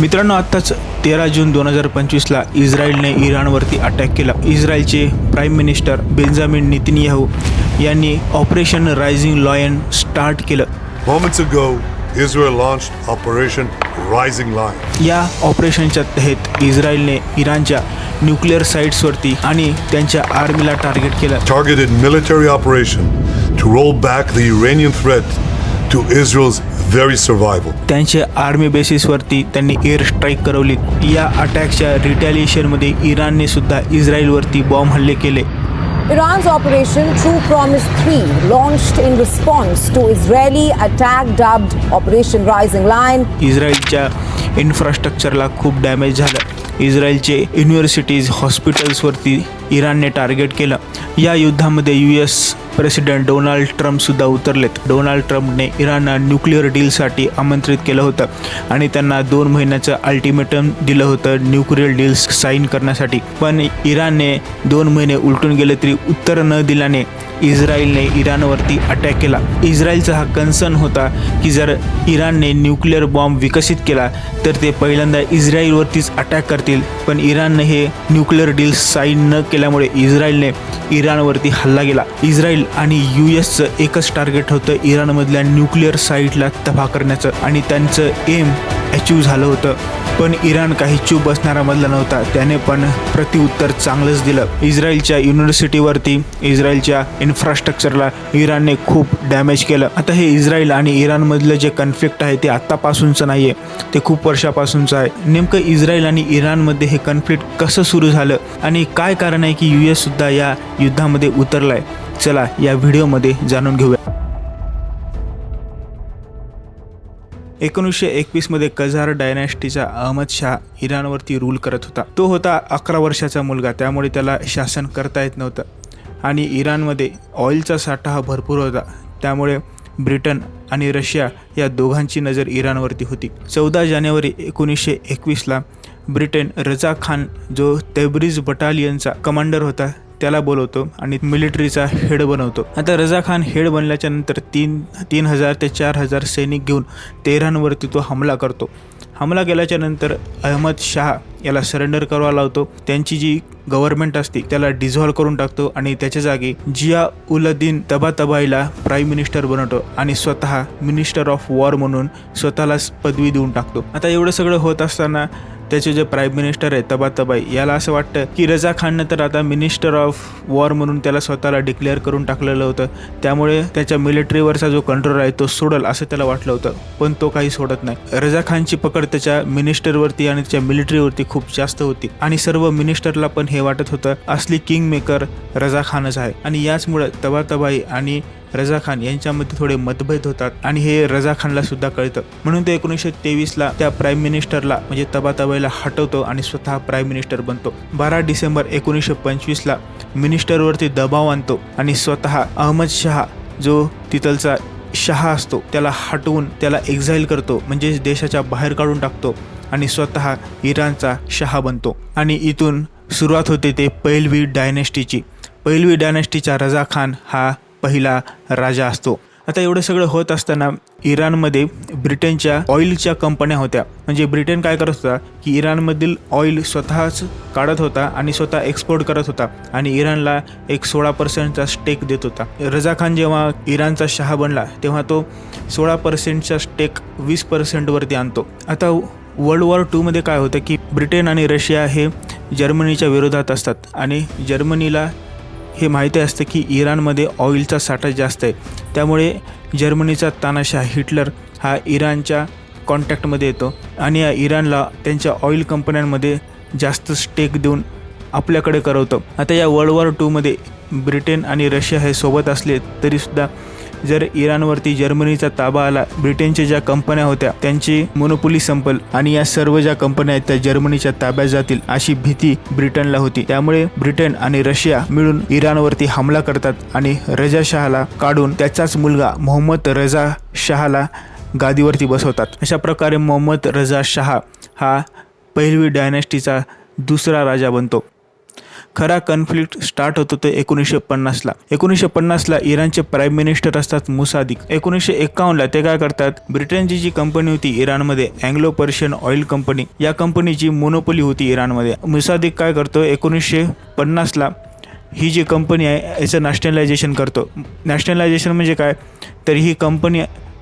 मित्रांनो आत्ताच तेरा जून दोन हजार पंचवीसला इस्रायलने इराणवरती अटॅक केला. इस्रायलचे प्राईम मिनिस्टर बेंजामिन नितिनियाहू यांनी ऑपरेशन रायझिंग लॉयन स्टार्ट केलं. Israel launched Operation Rising Lion. या ऑपरेशनच्या तहत इस्रायलने इराणच्या न्यूक्लिअर साईट्सवरती आणि त्यांच्या आर्मीला टार्गेट केलं. Targeted military operation to roll back the Iranian threat to Israel's very survival. त्यांच्या आर्मी बेसिसवरती त्यांनी एअर स्ट्राईक करवली. या अटॅकच्या रिटॅलिएशनमध्ये इराणने सुद्धा इस्रायलवरती बॉम्ब हल्ले केले. Iran's Operation True Promise 3, launched in response to Israeli attack dubbed Operation Rising Lion, इस्रायलच्या इन्फ्रास्ट्रक्चरला खूप डॅमेज झालं. इस्रायलचे युनिव्हर्सिटीज हॉस्पिटल्सवरती इराणने टार्गेट केलं. या युद्धामध्ये यू एस प्रेसिडेंट डोनाल्ड ट्रम्पसुद्धा उतरलेत. डोनाल्ड ट्रम्पने इराणला न्यूक्लिअर डीलसाठी आमंत्रित केलं होतं आणि त्यांना दोन महिन्याचं अल्टिमेटम दिलं होतं न्यूक्लिअर डील्स साईन करण्यासाठी. पण इराणने दोन महिने उलटून गेले तरी उत्तर न दिल्याने इस्रायलने इराणवरती अटॅक केला. इस्रायलचा हा कन्सर्न होता की जर इराणने न्यूक्लिअर बॉम्ब विकसित केला तर ते पहिल्यांदा इस्रायलवरतीच अटॅक करतील. पण इराणने हे न्यूक्लिअर डील साईन न केल्यामुळे इस्रायलने इराणवरती हल्ला केला. इस्रायल आणि यू एसचं एकच टार्गेट होतं इराणमधल्या न्यूक्लिअर साईटला तफा करण्याचं आणि त्यांचं एम अचीव झालं होतं. पण इराण काही चूप बसणारामधला नव्हता. त्याने पण प्रतिउत्तर चांगलंच दिलं. इस्रायलच्या युनिव्हर्सिटीवरती इस्रायलच्या इन्फ्रास्ट्रक्चरला इराणने खूप डॅमेज केलं. आता हे इस्रायल आणि इराणमधलं जे कन्फ्लिक्ट आहे ते आत्तापासूनचं नाही आहे ते खूप वर्षापासूनचं आहे. नेमकं इस्रायल आणि इराणमध्ये हे कन्फ्लिक्ट कसं सुरू झालं आणि काय कारण आहे की यू एससुद्धा या युद्धामध्ये उतरला आहे चला या व्हिडिओमध्ये जाणून घेऊया. एकोणीसशे एकवीसमध्ये कझार डायनॅस्टीचा अहमद शाह इराणवरती रूल करत होता. तो होता अकरा वर्षाचा मुलगा. त्यामुळे त्याला शासन करता येत नव्हतं. आणि इराणमध्ये ऑइलचा साठा हा भरपूर होता. त्यामुळे ब्रिटन आणि रशिया या दोघांची नजर इराणवरती होती. चौदा जानेवारी एकोणीसशे एकवीसला ब्रिटन रजा खान जो तेब्रिज बटालियनचा कमांडर होता त्याला बोलवतो आणि मिलिटरीचा हेड बनवतो. आता रजा खान हेड बनल्याच्या नंतर तीन तीन हजार ते चार हजार सैनिक घेऊन तेहरानवरती तो हमला करतो. हमला केल्याच्यानंतर अहमद शाह याला सरेंडर करावा लावतो. त्यांची जी गव्हर्नमेंट असते त्याला डिझॉल्व्ह करून टाकतो आणि त्याच्या जागी जिया उलद्दीन तबातबाईला प्राईम मिनिस्टर बनवतो आणि स्वतः मिनिस्टर ऑफ वॉर म्हणून स्वतःलाच पदवी देऊन टाकतो. आता एवढं सगळं होत असताना त्याचे जे प्राईम मिनिस्टर आहे तबातबाई याला असं वाटतं की रजा खाननं तर आता मिनिस्टर ऑफ वॉर म्हणून त्याला स्वतःला डिक्लेअर करून टाकलेलं होतं. त्यामुळे त्याच्या मिलिटरीवरचा जो कंट्रोल आहे तो सोडल असं त्याला वाटलं होतं. पण तो काही सोडत नाही. रजा खानची पकड त्याच्या मिनिस्टरवरती आणि त्याच्या मिलिटरीवरती खूप जास्त होती. आणि सर्व मिनिस्टरला पण हे वाटत होतं असली किंग मेकर रजा खानच आहे. आणि याचमुळे तबातबाई आणि रजा खान यांच्यामध्ये थोडे मतभेद होतात आणि हे रजा खानला सुद्धा कळतं. म्हणून ते एकोणीसशे तेवीसला त्या प्राईम मिनिस्टरला म्हणजे तबातबाईला हटवतो आणि स्वतः प्राईम मिनिस्टर बनतो. बारा डिसेंबर एकोणीसशे पंचवीसला मिनिस्टरवरती दबाव आणतो आणि स्वतः अहमद शहा जो तिथलचा शहा असतो त्याला हटवून त्याला एक्झाईल करतो म्हणजे देशाच्या बाहेर काढून टाकतो आणि स्वतः इराणचा शहा बनतो. आणि इथून सुरुवात होते ते पैलवी डायनेस्टीची. पैलवी डायनेस्टीचा रजा खान हा पहिला राजा असतो. आता एवढं सगळं होत असताना इराणमध्ये ब्रिटनच्या ऑइलच्या कंपन्या होत्या. म्हणजे ब्रिटन काय करत होता की इराणमधील ऑइल स्वतःच काढत होता आणि स्वतः एक्सपोर्ट करत होता आणि इराणला एक सोळा पर्सेंटचा स्टेक देत होता. रजा खान जेव्हा इराणचा शहा बनला तेव्हा तो सोळा पर्सेंटचा स्टेक वीस पर्सेंटवरती आणतो. आता वर्ल्ड वॉर टूमध्ये काय होतं की ब्रिटन आणि रशिया हे जर्मनीच्या विरोधात असतात आणि जर्मनीला हे माहिती असतं की इराणमध्ये ऑइलचा साठा जास्त आहे. त्यामुळे जर्मनीचा तानाशाह हिटलर हा इराणच्या कॉन्टॅक्टमध्ये येतो आणि या इराणला त्यांच्या ऑइल कंपन्यांमध्ये जास्त स्टेक देऊन आपल्याकडे करवतं. आता या वर्ल्ड वॉर टूमध्ये ब्रिटन आणि रशिया हे सोबत असले तरीसुद्धा जर इराणवरती जर्मनीचा ताबा आला ब्रिटनच्या ज्या कंपन्या होत्या त्यांची मोनोपोली संपल आणि या सर्व ज्या कंपन्या आहेत त्या जर्मनीच्या ताब्यात जातील अशी भीती ब्रिटनला होती. त्यामुळे ब्रिटन आणि रशिया मिळून इराणवरती हमला करतात आणि रजा शहाला काढून त्याचाच मुलगा मोहम्मद रजा शहाला गादीवरती बसवतात. अशा प्रकारे मोहम्मद रजा शहा हा पहिलवी डायनेस्टीचा दुसरा राजा बनतो. खरा कन्फ्लिक्ट स्टार्ट होतो ते एकोणीसशे पन्नासला. एकोणीसशे पन्नासला इराणचे प्राईम मिनिस्टर असतात मुसादिक. एकोणीसशे एक्कावन्नला ते काय करतात? ब्रिटनची जी कंपनी होती इराणमध्ये अँग्लो पर्शियन ऑइल कंपनी या कंपनीची मोनोपोली होती इराणमध्ये. मुसादिक काय करतो? एकोणीसशे पन्नासला ही जी कंपनी आहे याचं नॅशनलायझेशन करतो. नॅशनलायझेशन म्हणजे काय? तर ही कंपनी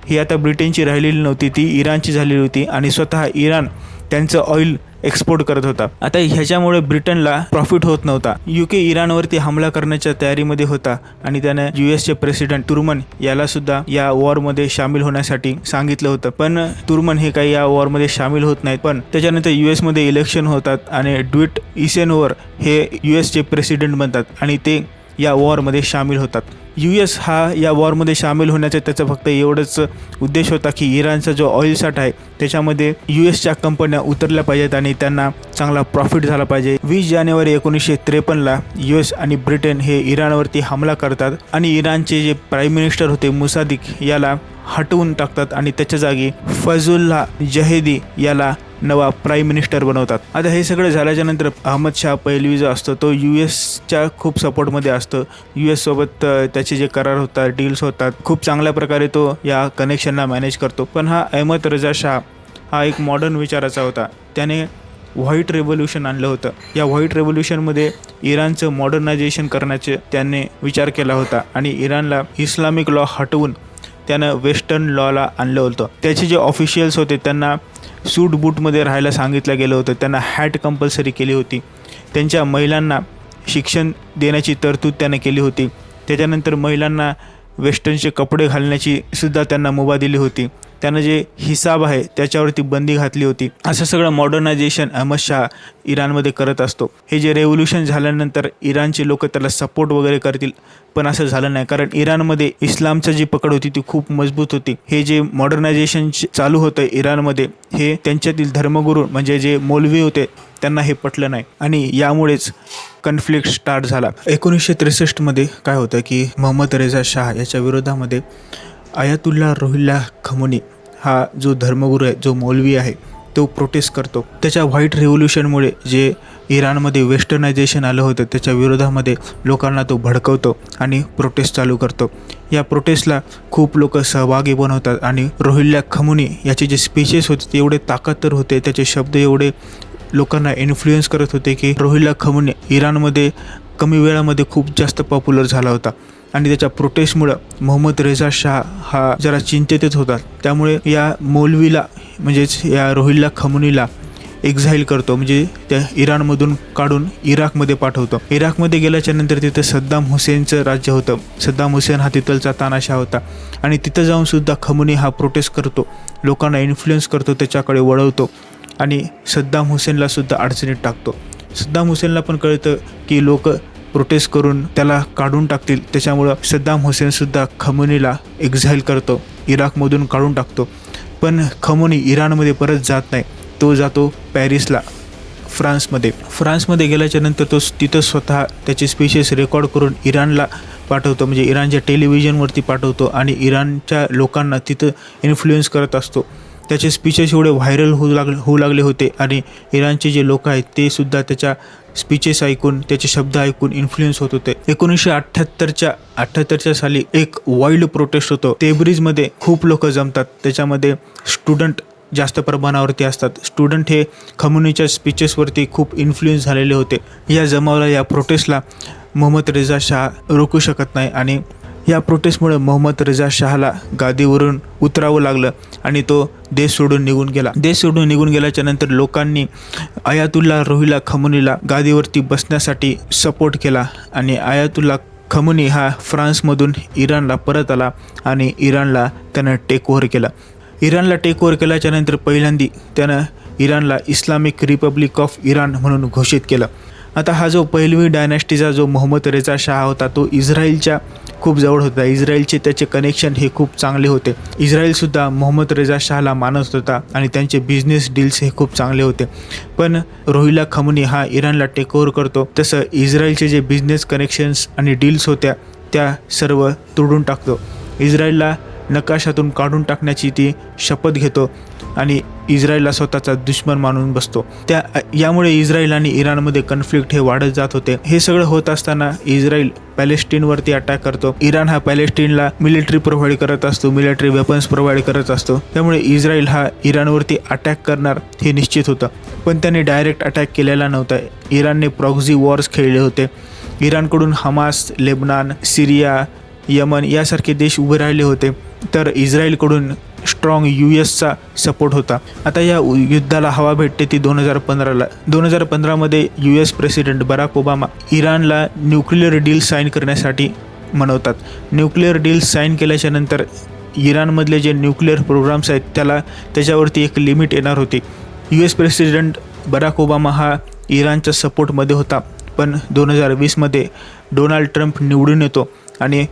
ही आता ब्रिटनची राहिलेली नव्हती ती इराणची झालेली होती आणि स्वतः इराण त्यांचं ऑइल एक्सपोर्ट करत होता. आता ह्याच्यामुळे ब्रिटनला प्रॉफिट होत नव्हता. युके इराणवरती हमला करण्याच्या तयारीमध्ये होता आणि त्याने यू एसचे प्रेसिडेंट तुर्मन याला सुद्धा या वॉरमध्ये सामील होण्यासाठी सांगितलं होतं. पण तुर्मन हे काही या वॉरमध्ये सामील होत नाहीत. पण त्याच्यानंतर यू एसमध्ये इलेक्शन होतात आणि ड्विट इसेनोवर हे यू एसचे प्रेसिडेंट बनतात आणि ते या वॉरमध्ये सामील होतात. यू एस हा या वॉरमध्ये सामील होण्याचा त्याचा फक्त एवढंच उद्देश होता की इराणचा जो ऑइल साठ आहे त्याच्यामध्ये यू एसच्या कंपन्या उतरल्या पाहिजेत आणि त्यांना चांगला प्रॉफिट झाला पाहिजे. वीस जानेवारी एकोणीसशे त्रेपन्नला यू एस आणि ब्रिटन हे इराणवरती हमला करतात आणि इराणचे जे प्राईम मिनिस्टर होते मुसादिक याला हटवून टाकतात आणि त्याच्या जागी फजुल्ला जहेदी याला नवा प्राईम मिनिस्टर बनवतात. आता हे सगळं झाल्याच्यानंतर अहमद शाह पैलवी जो असतो तो यू एसच्या खूप सपोर्टमध्ये असतो. यू एससोबत त्याचे जे करार होतात डील्स होतात खूप चांगल्या प्रकारे तो या कनेक्शनला मॅनेज करतो. पण हा अहमद रजा शाह हा एक मॉडर्न विचाराचा होता. त्याने व्हाईट रेव्होल्युशन आणलं होतं. या व्हाईट रेव्होल्युशनमध्ये इराणचं मॉडर्नायझेशन करण्याचे त्याने विचार केला होता. आणि इराणला इस्लामिक लॉ हटवून त्यानं वेस्टर्न लॉला आणलं होतं. त्याचे जे ऑफिशियल्स होते त्यांना सूट बूटमध्ये राहायला सांगितलं गेलं होतं. त्यांना हॅट कंपल्सरी केली होती. त्यांच्या महिलांना शिक्षण देण्याची तरतूद त्यानं केली होती. त्याच्यानंतर महिलांना वेस्टर्नचे कपडे घालण्याची सुद्धा त्यांना मुभा दिली होती. त्यानं जे हिसाब आहे त्याच्यावरती बंदी घातली होती. असं सगळं मॉडर्नायझेशन अहमद शाह इराणमध्ये करत असतो. हे जे रेव्होल्युशन झाल्यानंतर इराणचे लोक त्याला सपोर्ट वगैरे करतील पण असं झालं नाही. कारण इराणमध्ये इस्लामची जी पकड होती ती खूप मजबूत होती. हे जे मॉडर्नायझेशन चालू होतं इराणमध्ये हे त्यांच्यातील धर्मगुरू म्हणजे जे मौलवी होते त्यांना हे पटलं नाही. आणि यामुळेच कन्फ्लिक्ट स्टार्ट झाला. एकोणीसशे त्रेसष्टमध्ये काय होतं की मोहम्मद रेझा शाह याच्या विरोधामध्ये आयातुल्ला रोहिल्ला खमोनी हा जो धर्मगुरू आहे जो मौलवी आहे तो प्रोटेस्ट करतो. त्याच्या व्हाईट रेव्होल्युशनमुळे जे इराणमध्ये वेस्टर्नायझेशन आलं होतं त्याच्या विरोधामध्ये लोकांना तो भडकवतो आणि प्रोटेस्ट चालू करतो. या प्रोटेस्टला खूप लोक सहभागी बनवतात आणि रोहिल्ला खमुनी याचे जे स्पीचेस होते ते एवढे ताकदतर होते त्याचे शब्द एवढे लोकांना इन्फ्लुएन्स करत होते की रोहिल्ला खमुनी इराणमध्ये कमी वेळामध्ये खूप जास्त पॉप्युलर झाला होता. आणि त्याच्या प्रोटेस्टमुळं मोहम्मद रेझा शाह हा जरा चिंतेतच होता. त्यामुळे या मौलवीला म्हणजेच या रोहिल्ला खमुनीला एक्झाईल करतो. म्हणजे त्या इराणमधून काढून इराकमध्ये पाठवतो. इराकमध्ये गेल्याच्यानंतर तिथं सद्दाम हुसेनचं राज्य होतं. सद्दाम हुसेन हा तिथलचा तानाशाह होता. आणि तिथं जाऊन सुद्धा खमुनी हा प्रोटेस्ट करतो. लोकांना इन्फ्लुएन्स करतो त्याच्याकडे वळवतो. आणि सद्दाम हुसेनला सुद्धा अडचणीत टाकतो. सद्दाम हुसेनला पण कळतं की लोक प्रोटेस्ट करून त्याला काढून टाकतील. त्याच्यामुळं सद्दाम हुसेनसुद्धा खमोनीला एक्झाईल करतो. इराकमधून काढून टाकतो. पण खमोनी इराणमध्ये परत जात नाही. तो जातो पॅरिसला फ्रान्समध्ये. फ्रान्समध्ये गेल्याच्यानंतर तो तिथं स्वतः त्याचे स्पीचेस रेकॉर्ड करून इराणला पाठवतो. म्हणजे इराणच्या टेलिव्हिजनवरती पाठवतो आणि इराणच्या लोकांना तिथं इन्फ्लुएन्स करत असतो. त्याचे स्पीचेस एवढे व्हायरल होऊ लागले होऊ लागले होते. आणि इराणचे जे लोक आहेत ते सुद्धा त्याच्या स्पीचेस ऐकून त्याचे शब्द ऐकून इन्फ्लुएन्स होत होते. एकोणीसशे अठ्ठ्याहत्तरच्या अठ्ठ्याहत्तरच्या साली एक वाईल्ड प्रोटेस्ट होतो. तेब्रिजमध्ये खूप लोक जमतात. त्याच्यामध्ये स्टुडंट जास्त प्रमाणावरती असतात. स्टुडंट हे खमुनीच्या स्पीचेसवरती खूप इन्फ्लुएन्स झालेले होते. या जमावाला या प्रोटेस्टला मोहम्मद रेझा शाह रोखू शकत नाही. आणि या प्रोटेस्टमुळे मोहम्मद रजा शहाला गादीवरून उतरावं लागलं आणि तो देश सोडून निघून गेला. देश सोडून निघून गेल्याच्यानंतर लोकांनी आयातुल्ला रोहिला खमुनीला गादीवरती बसण्यासाठी सपोर्ट केला आणि आयातुल्ला खमुनी हा फ्रान्समधून इराणला परत आला आणि इराणला त्यानं टेकओव्हर केला. इराणला टेकओव्हर केल्याच्यानंतर केल्याच्यानंतर पहिल्यांदी त्यानं इराणला इस्लामिक रिपब्लिक ऑफ इराण म्हणून घोषित केलं. आता हा जो पहिलवी डायनॅस्टीचा जो मोहम्मद रेझा शाह होता तो इस्रायलच्या खूप जवळ होता. इस्रायलचे त्याचे कनेक्शन हे खूप चांगले होते. इस्रायलसुद्धा मोहम्मद रेझा शाहला मानत होता आणि त्यांचे बिझनेस डील्स हे खूप चांगले होते. पण रोहिला खमनी हा इराणला टेकओव्हर करतो. तसं इस्रायलचे जे बिझनेस कनेक्शन्स आणि डील्स होत्या त्या सर्व तोडून टाकतो. इस्रायलला नकाशातून काढून टाकण्याची ती शपथ घेतो. आणि इस्रायलला स्वतःचा दुश्मन मानून बसतो. त्या यामुळे इस्रायल आणि इराणमध्ये कन्फ्लिक्ट हे वाढत जात होते. हे सगळं होत असताना इस्रायल पॅलेस्टीनवरती अटॅक करतो. इराण हा पॅलेस्टीनला मिलिटरी प्रोव्हाइड करत असतो मिलिटरी वेपन्स प्रोव्हाइड करत असतो. त्यामुळे इस्रायल हा इराणवरती अटॅक करणार हे निश्चित होतं. पण त्यांनी डायरेक्ट अटॅक केलेला नव्हता. इराणने प्रॉक्झी वॉर्स खेळले होते. इराणकडून हमास लेबनान सिरिया यमन यासारखे देश उभे राहिले होते. तर इस्रायलकडून स्ट्रॉंग यू एसचा सपोर्ट होता. आता या युद्धाला हवा भेटते ती दोन हजार पंधराला. दोन हजार पंधरामध्ये U S president Barack Obama इराणला nuclear deal sign करण्यासाठी म्हणवतात न्यूक्लिअर डील साईन केल्याच्यानंतर इराणमधले जे न्यूक्लिअर प्रोग्राम्स आहेत त्याला त्याच्यावरती एक लिमिट येणार होती. U S president Barack Obama हा इराणच्या सपोर्टमध्ये होता. पण दोन हजार वीसमध्ये डोनाल्ड ट्रम्प निवडून येतो आणि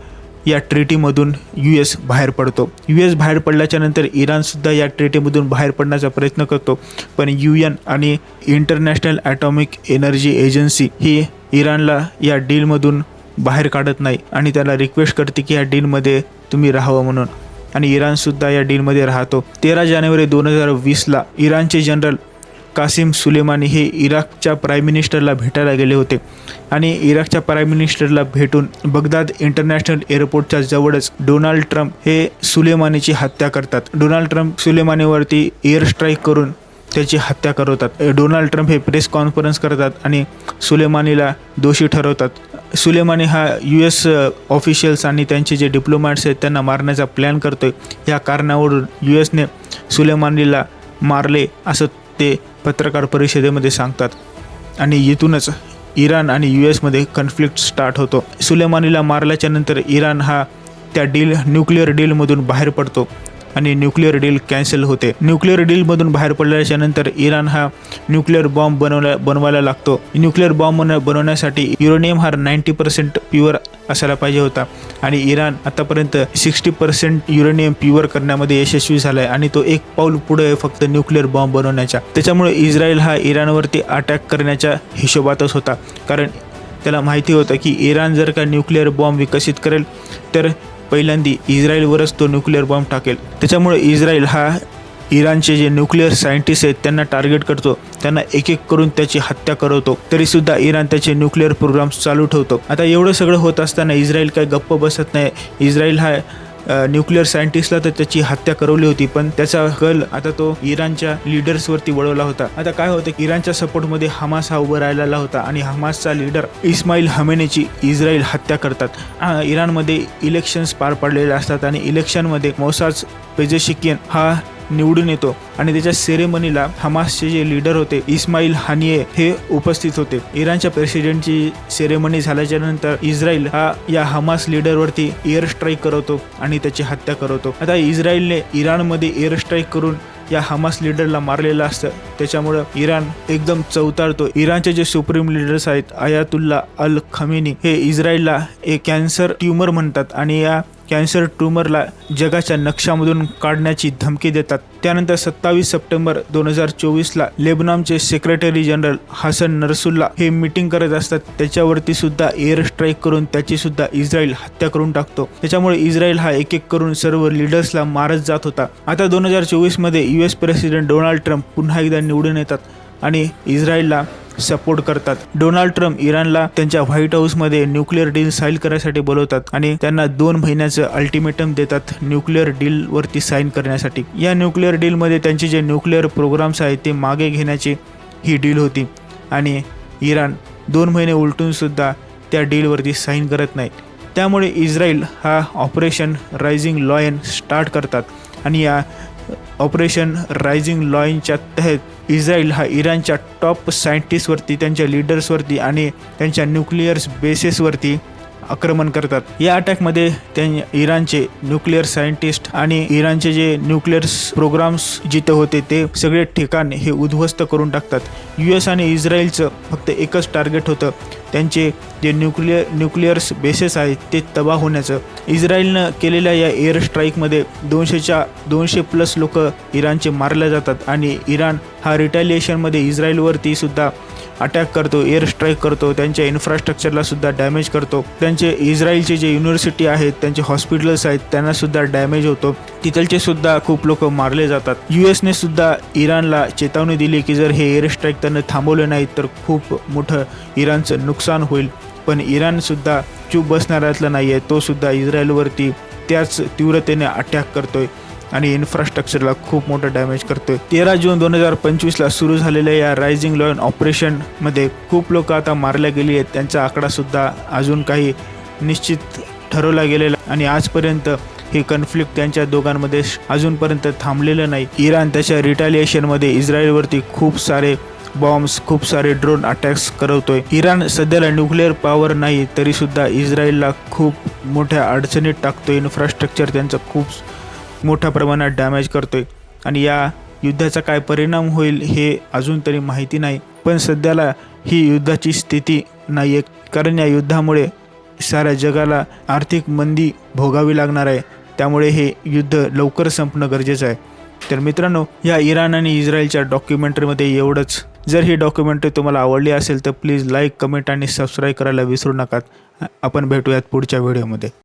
या ट्रेटीमधून यू एस बाहेर पडतो. यू एस बाहेर पडल्याच्यानंतर इराणसुद्धा या ट्रेटीमधून बाहेर पडण्याचा प्रयत्न करतो. पण यू एन आणि इंटरनॅशनल ॲटॉमिक एनर्जी एजन्सी ही इराणला या डीलमधून बाहेर काढत नाही आणि त्याला रिक्वेस्ट करते की या डीलमध्ये तुम्ही राहावं म्हणून. आणि इराणसुद्धा या डीलमध्ये राहतो. तेरा जानेवारी दोन हजार वीसला इराणचे जनरल कासिम सुलेमानी हे इराकच्या प्राईम मिनिस्टरला भेटायला गेले होते. आणि इराकच्या प्राईम मिनिस्टरला भेटून बगदाद इंटरनॅशनल एअरपोर्टच्या जवळच डोनाल्ड ट्रम्प हे सुलेमानीची हत्या करतात. डोनाल्ड ट्रम्प सुलेमानीवरती एअर स्ट्राईक करून त्याची हत्या करवतात. डोनाल्ड ट्रम्प हे प्रेस कॉन्फरन्स करतात आणि सुलेमानीला दोषी ठरवतात. सुलेमानी हा यू एस ऑफिशियल्स आणि त्यांचे जे डिप्लोमॅट्स आहेत त्यांना मारण्याचा प्लॅन करतोय. या कारणावरून यू एसने सुलेमानीला मारले असं ते पत्रकार परिषदेमध्ये सांगतात. आणि इथूनच इराण आणि यू एसमध्ये कन्फ्लिक्ट स्टार्ट होतो. सुलेमानीला मारल्याच्या नंतर इराण हा त्या डील न्यूक्लिअर डीलमधून बाहेर पडतो. आणि न्यूक्लिअर डील कॅन्सल होते. न्यूक्लिअर डीलमधून बाहेर पडल्याच्या नंतर इराण हा न्यूक्लिअर बॉम्ब बनवला बनवायला लागतो. न्यूक्लिअर बॉम्ब बनवण्यासाठी युरोनियम हा नाईंटी पर्सेंट प्युअर असायला पाहिजे होता आणि इराण आतापर्यंत सिक्स्टी पर्सेंट युरेनियम प्युअर करण्यामध्ये यशस्वी झाला आहे आणि तो एक पाऊल पुढे आहे फक्त न्यूक्लिअर बॉम्ब बनवण्याच्या. त्याच्यामुळे इस्रायल हा इराणवरती अटॅक करण्याच्या हिशोबातच होता. कारण त्याला माहिती होतं की इराण जर का न्यूक्लिअर बॉम्ब विकसित करेल तर पहिल्यांदी इस्रायलवरच तो न्यूक्लिअर बॉम्ब टाकेल. त्याच्यामुळे इस्रायल हा इराणचे जे न्यूक्लिअर सायंटिस्ट आहेत त्यांना टार्गेट करतो. त्यांना एक एक करून त्याची हत्या करवतो. तरीसुद्धा इराण त्याचे न्यूक्लिअर प्रोग्राम चालू ठेवतो. आता एवढं सगळं होत असताना इस्रायल काही गप्प बसत नाही. इस्रायल हा न्यूक्लिअर सायंटिस्टला तर त्याची हत्या करवली होती पण त्याचा कल आता तो इराणच्या लिडर्सवरती वळवला होता. आता काय होतं इराणच्या सपोर्टमध्ये हमास हा उभं राहिलेला होता आणि हमासचा लीडर इस्माईल हमेनेची इस्रायल हत्या करतात. इराणमध्ये इलेक्शन्स पार पडलेले असतात आणि इलेक्शनमध्ये मोसाज पेजेशिकियन हा निवडून येतो. आणि त्याच्या सेरेमनीला हमासचे जे लीडर होते इस्माईल हानिये हे उपस्थित होते. इराणच्या प्रेसिडेंटची सेरेमनी झाल्याच्यानंतर इस्रायल हा या हमास लीडरवरती एअर स्ट्राईक करवतो आणि त्याची हत्या करवतो आता इस्रायलने इराणमध्ये एअर स्ट्राईक करून या हमास लीडरला मारलेलं असतं. त्याच्यामुळं इराण एकदम चवतारतो इराणचे जे सुप्रीम लीडर्स आहेत आयातुल्ला अल खमेनी हे इस्रायलला एक कॅन्सर ट्युमर म्हणतात. आणि या कॅन्सर ट्युमरला जगाच्या नक्षामधून काढण्याची धमकी देतात. त्यानंतर सत्तावीस सप्टेंबर दोन हजार चोवीसला लेबनॉनचे सेक्रेटरी जनरल हसन नरसुल्ला हे मीटिंग करत असतात. त्याच्यावरती सुद्धा एअर स्ट्राईक करून त्याची सुद्धा इस्रायल हत्या करून टाकतो. त्याच्यामुळे इस्रायल हा एक एक करून सर्व लिडर्सला मारत जात होता. आता दोन हजार चोवीसमध्ये U S president Donald Trump पुन्हा एकदा निवडून येतात आणि इस्रायलला सपोर्ट करतात. डोनाल्ड ट्रम्प इराणला त्यांच्या व्हाईट हाऊसमध्ये न्यूक्लिअर डील साईन करण्यासाठी बोलवतात आणि त्यांना दोन महिन्याचं अल्टिमेटम देतात न्यूक्लिअर डीलवरती साईन करण्यासाठी. या न्यूक्लिअर डीलमध्ये त्यांचे जे न्यूक्लिअर प्रोग्राम्स आहेत ते मागे घेण्याची ही डील होती आणि इराण दोन महिने उलटूनसुद्धा त्या डीलवरती साईन करत नाही. त्यामुळे इस्रायल हा ऑपरेशन रायझिंग लॉयन स्टार्ट करतात आणि या ऑपरेशन रायझिंग लॉईनच्या तहत इस्रायल हा इराणच्या टॉप सायंटिस्टवरती त्यांच्या लिडर्सवरती आणि त्यांच्या न्यूक्लिअर्स बेसेसवरती आक्रमण करतात. या अटॅकमध्ये त्यांनी इराणचे न्यूक्लिअर सायंटिस्ट आणि इराणचे जे न्यूक्लिअर प्रोग्राम्स जिथे होते ते सगळे ठिकाण हे उद्ध्वस्त करून टाकतात. यू एस आणि इस्रायलचं फक्त एकच टार्गेट होतं. त्यांचे जे न्यूक्लिअर न्यूक्लिअर्स बेसेस आहेत ते तबाह होण्याचं. इस्रायलनं केलेल्या या एअर स्ट्राईकमध्ये दोनशेच्या दोनशे प्लस लोक इराणचे मारले जातात आणि इराण हा रिटॅलिएशनमध्ये इस्रायलवरती सुद्धा अटॅक करतो एअर स्ट्राईक करतो त्यांच्या इन्फ्रास्ट्रक्चरला सुद्धा डॅमेज करतो. त्यांचे इस्रायलचे जे युनिव्हर्सिटी आहेत त्यांचे हॉस्पिटल्स आहेत त्यांना सुद्धा डॅमेज होतो. तिथलचे सुद्धा खूप लोक मारले जातात. यू एसने सुद्धा इराणला चेतावणी दिली की जर हे एअर स्ट्राईक त्यांना थांबवले नाहीत तर खूप मोठं इराणचं नुकसान होईल. पण इराणसुद्धा चूप बसणाऱ्यातला नाही आहे तो सुद्धा इस्रायलवरती त्याच तीव्रतेने अटॅक करतोय. आणि इन्फ्रास्ट्रक्चरला खूप मोठं डॅमेज करतोय. तेरा जून दोन हजार पंचवीसला सुरू झालेल्या या रायझिंग लॉयन ऑपरेशनमध्ये खूप लोक आता मारल्या गेली आहेत. त्यांचा आकडासुद्धा अजून काही निश्चित ठरवला गेलेला आणि आजपर्यंत हे कन्फ्लिक्ट त्यांच्या दोघांमध्ये अजूनपर्यंत थांबलेलं नाही. इराण त्याच्या रिटॅलिएशनमध्ये इस्रायलवरती खूप सारे बॉम्ब्स खूप सारे ड्रोन अटॅक्स करवतोय इराण सध्याला न्यूक्लिअर पॉवर नाही तरीसुद्धा इस्रायलला खूप मोठ्या अडचणीत टाकतोय. इन्फ्रास्ट्रक्चर त्यांचं खूप मोठ्या प्रमाणात डॅमेज करतोय. आणि या युद्धाचा काय परिणाम होईल हे अजून तरी माहिती नाही. पण सध्याला ही युद्धाची स्थिती नाही आहे कारण या युद्धामुळे साऱ्या जगाला आर्थिक मंदी भोगावी लागणार आहे. त्यामुळे हे युद्ध लवकर संपणं गरजेचं आहे. तर मित्रांनो या इराण आणि इस्रायलच्या डॉक्युमेंटरीमध्ये एवढंच. जर ही डॉक्युमेंटरी तुम्हाला आवडली असेल तर प्लीज लाईक कमेंट आणि सबस्क्राईब करायला विसरू नका. आपण भेटूयात पुढच्या व्हिडिओमध्ये